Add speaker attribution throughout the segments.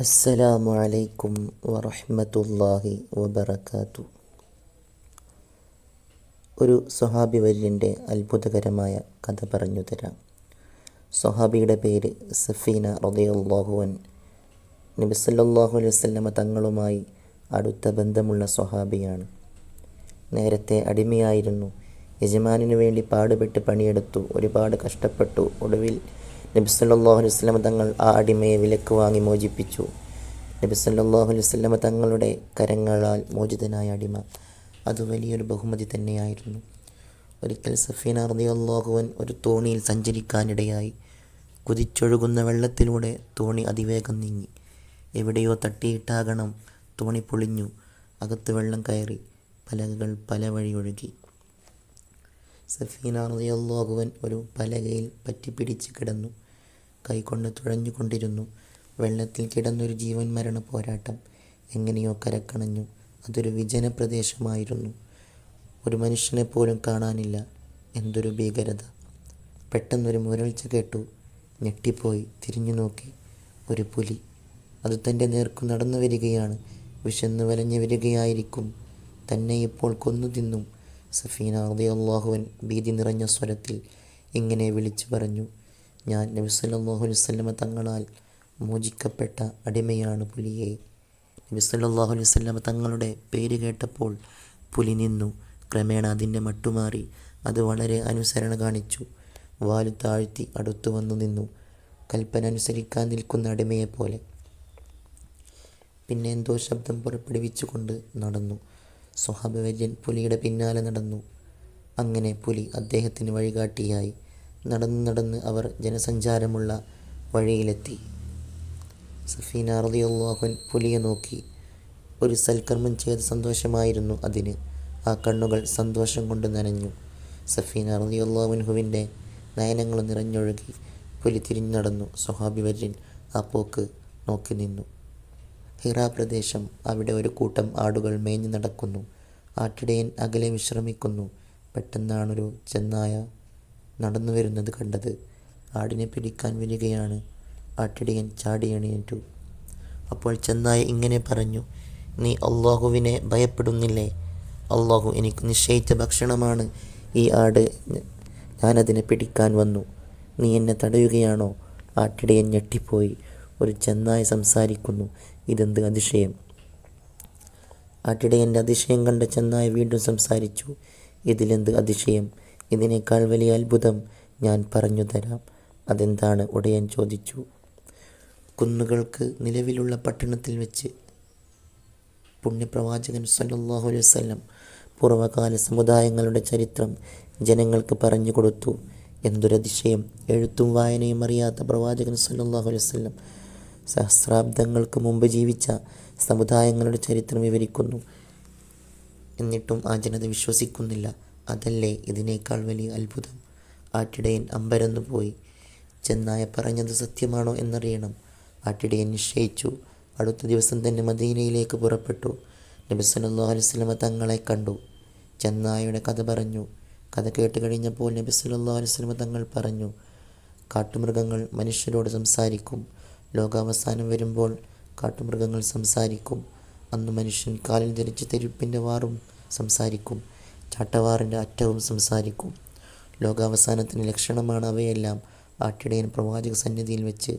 Speaker 1: അസ്സലാമു അലൈക്കും വറഹ്മത്തുള്ളാഹി വബറകാതു ഒരു സ്വഹാബി വര്യന്റെ അത്ഭുതകരമായ കഥ പറഞ്ഞു തരാം. സ്വഹാബിയുടെ പേര് സഫീന റളിയല്ലാഹുവൻ നബിസല്ലാഹു അലൈഹി വസല്ലമ തങ്ങളുമായി അടുത്ത ബന്ധമുള്ള സ്വഹാബിയാണ്. നേരത്തെ അടിമയായിരുന്നു. യജമാനിനു വേണ്ടി പാടുപെട്ട് പണിയെടുത്തു ഒരുപാട് കഷ്ടപ്പെട്ടു. ഒടുവിൽ നബി സല്ലല്ലാഹു അലൈഹി വസല്ലമ തങ്ങൾ ആ അടിമയെ വിലക്ക് വാങ്ങി മോചിപ്പിച്ചു. നബി സല്ലല്ലാഹു അലൈഹി വസല്ലമ തങ്ങളുടെ കരങ്ങളാൽ മോചിതനായ അടിമ. അത് വലിയൊരു ബഹുമതി തന്നെയായിരുന്നു. ഒരിക്കൽ സഫീന റളിയല്ലാഹുവൻ ഒരു തോണിയിൽ സഞ്ചരിക്കാനിടയായി. കുതിച്ചൊഴുകുന്ന വെള്ളത്തിലൂടെ തോണി അതിവേഗം നീങ്ങി. എവിടെയോ തട്ടിയിട്ടാകണം തോണി പൊളിഞ്ഞു. അകത്ത് വെള്ളം കയറി. പലകകൾ പല വഴി ഒഴുകി. സഫീന റളിയല്ലാഹുവൻ ഒരു പലകയിൽ പറ്റിപ്പിടിച്ച് കിടന്നു. കൈകൊണ്ട് തുഴഞ്ഞുകൊണ്ടിരുന്നു. വെള്ളത്തിൽ കിടന്നൊരു ജീവൻ മരണ പോരാട്ടം എങ്ങനെയോ കരക്കണഞ്ഞു. അതൊരു വിജന പ്രദേശമായിരുന്നു ഒരു മനുഷ്യനെ പോലും കാണാനില്ല. എന്തൊരു ഭീകരത. പെട്ടെന്നൊരു മുരൾച്ച കേട്ടു. ഞെട്ടിപ്പോയി. തിരിഞ്ഞു നോക്കി. ഒരു പുലി. അത് തന്റെ നേർക്കു നടന്നു വരികയാണ്. വിശന്നു വലഞ്ഞു വരികയായിരിക്കും. തന്നെ ഇപ്പോൾ കൊന്നു തിന്നും. സഫീന അള്ളാഹുവൻ ഭീതി നിറഞ്ഞ സ്വരത്തിൽ ഇങ്ങനെ വിളിച്ചു പറഞ്ഞു ഞാൻ നബി സല്ലാഹു അലൈഹി വസല്ലമ തങ്ങളാൽ മോചിക്കപ്പെട്ട അടിമയാണ് പുലിയെ. നബി സല്ലാഹു അലൈഹി വസല്ലമ തങ്ങളുടെ പേര് കേട്ടപ്പോൾ പുലി നിന്നു ക്രമേണ അതിന്റെ മട്ടുമാറി അത് വളരെ അനുസരണ കാണിച്ചു. വാലു താഴ്ത്തി അടുത്തു വന്നു നിന്നു കൽപ്പന അനുസരിക്കാൻ നിൽക്കുന്ന അടിമയെപ്പോലെ. പിന്നെ എന്തോ ശബ്ദം പുറപ്പെടുവിച്ചുകൊണ്ട് നടന്നു. സ്വഹാബവര്യൻ പുലിയുടെ പിന്നാലെ നടന്നു. അങ്ങനെ പുലി അദ്ദേഹത്തിന് വഴികാട്ടിയായി. നടന്നു നടന്ന് അവർ ജനസഞ്ചാരമുള്ള വഴിയിലെത്തി. സഫീന റളിയല്ലാഹുൻ പുലിയെ നോക്കി. ഒരു സൽക്കർമ്മം ചെയ്ത സന്തോഷമായിരുന്നു അതിന്. ആ കണ്ണുകൾ സന്തോഷം കൊണ്ട് നനഞ്ഞു. സഫീന റളിയല്ലാഹുവിന്റെ നയനങ്ങൾ നിറഞ്ഞൊഴുകി പുലി തിരിഞ്ഞു നടന്നു. സ്വഹാബിവര്യൻ ആ പോക്ക് നോക്കി നിന്നു. ഹിറ പ്രദേശം അവിടെ ഒരു കൂട്ടം ആടുകൾ മേഞ്ഞു നടക്കുന്നു. ആട്ടിടയൻ അകലെ വിശ്രമിക്കുന്നു. പെട്ടെന്നാണൊരു ചെന്നായ നടന്നു വരുന്നത് കണ്ടത്. ആടിനെ പിടിക്കാൻ വരികയാണ്. ആട്ടിടയൻ ചാടിയണിയേറ്റു അപ്പോൾ ചെന്നായ ഇങ്ങനെ പറഞ്ഞു നീ അള്ളാഹുവിനെ ഭയപ്പെടുന്നില്ലേ? അള്ളാഹു എനിക്ക് നിശ്ചയിച്ച ഭക്ഷണമാണ്. ഈ ആട് ഞാനതിനെ പിടിക്കാൻ വന്നു. നീ എന്നെ തടയുകയാണോ? ആട്ടിടയൻ ഞെട്ടിപ്പോയി. ഒരു ചെന്നായ സംസാരിക്കുന്നു ഇതെന്ത് അതിശയം? ആട്ടിടെ എന്റെ അതിശയം കണ്ട ചെന്നായ വീണ്ടും സംസാരിച്ചു. ഇതിലെന്ത് അതിശയം? ഇതിനേക്കാൾ വലിയ അത്ഭുതം ഞാൻ പറഞ്ഞു തരാം. അതെന്താണ്? ഉടയൻ ചോദിച്ചു. കുന്നുകൾക്ക് നിലവിലുള്ള പട്ടണത്തിൽ വെച്ച് പുണ്യപ്രവാചകൻ സല്ലാഹു അലൈഹി വസല്ലം പൂർവകാല സമുദായങ്ങളുടെ ചരിത്രം ജനങ്ങൾക്ക് പറഞ്ഞു കൊടുത്തു. എന്തൊരതിശയം? എഴുത്തും വായനയും അറിയാത്ത പ്രവാചകൻ സല്ലാഹു അലൈഹി വസല്ലം സഹസ്രാബ്ദങ്ങൾക്ക് മുമ്പ് ജീവിച്ച സമുദായങ്ങളുടെ ചരിത്രം വിവരിക്കുന്നു. എന്നിട്ടും ആ ജനത വിശ്വസിക്കുന്നില്ല. അതല്ലേ ഇതിനേക്കാൾ വലിയ അത്ഭുതം? ആട്ടിടയൻ അമ്പരന്നു പോയി. ചെന്നായ പറഞ്ഞത് സത്യമാണോ എന്നറിയണം. ആട്ടിടയൻ നിശ്ചയിച്ചു. അടുത്ത ദിവസം തന്നെ മദീനയിലേക്ക് പുറപ്പെട്ടു. നബി അലൈഹി വസല്ലമ തങ്ങളെ കണ്ടു. ചെന്നായയുടെ കഥ പറഞ്ഞു. കഥ കേട്ട് കഴിഞ്ഞപ്പോൾ നബി അലൈഹി വസല്ലമ തങ്ങൾ പറഞ്ഞു കാട്ടുമൃഗങ്ങൾ മനുഷ്യരോട് സംസാരിക്കും. ലോകാവസാനം വരുമ്പോൾ കാട്ടുമൃഗങ്ങൾ സംസാരിക്കും. അന്ന് മനുഷ്യൻ കാലിൽ ധരിച്ച തെരുപ്പിന്റെ വാറും സംസാരിക്കും. ചാട്ടവാറിന്റെ അറ്റവും സംസാരിക്കും. ലോകാവസാനത്തിന് ലക്ഷണമാണ് അവയെല്ലാം. ആട്ടിടയൻ പ്രവാചക സന്നിധിയിൽ വെച്ച്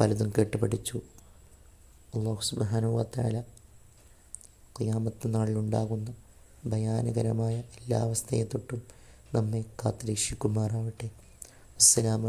Speaker 1: പലതും കേട്ട് പഠിച്ചു അള്ളാഹു സുബാനുവാത്താല ഖിയാമത്ത് നാളിലുണ്ടാകുന്ന ഭയാനകരമായ എല്ലാ അവസ്ഥയെ തൊട്ടും നമ്മെ കാത്തുരക്ഷിക്കുമാറാവട്ടെ. അസ്സലാമു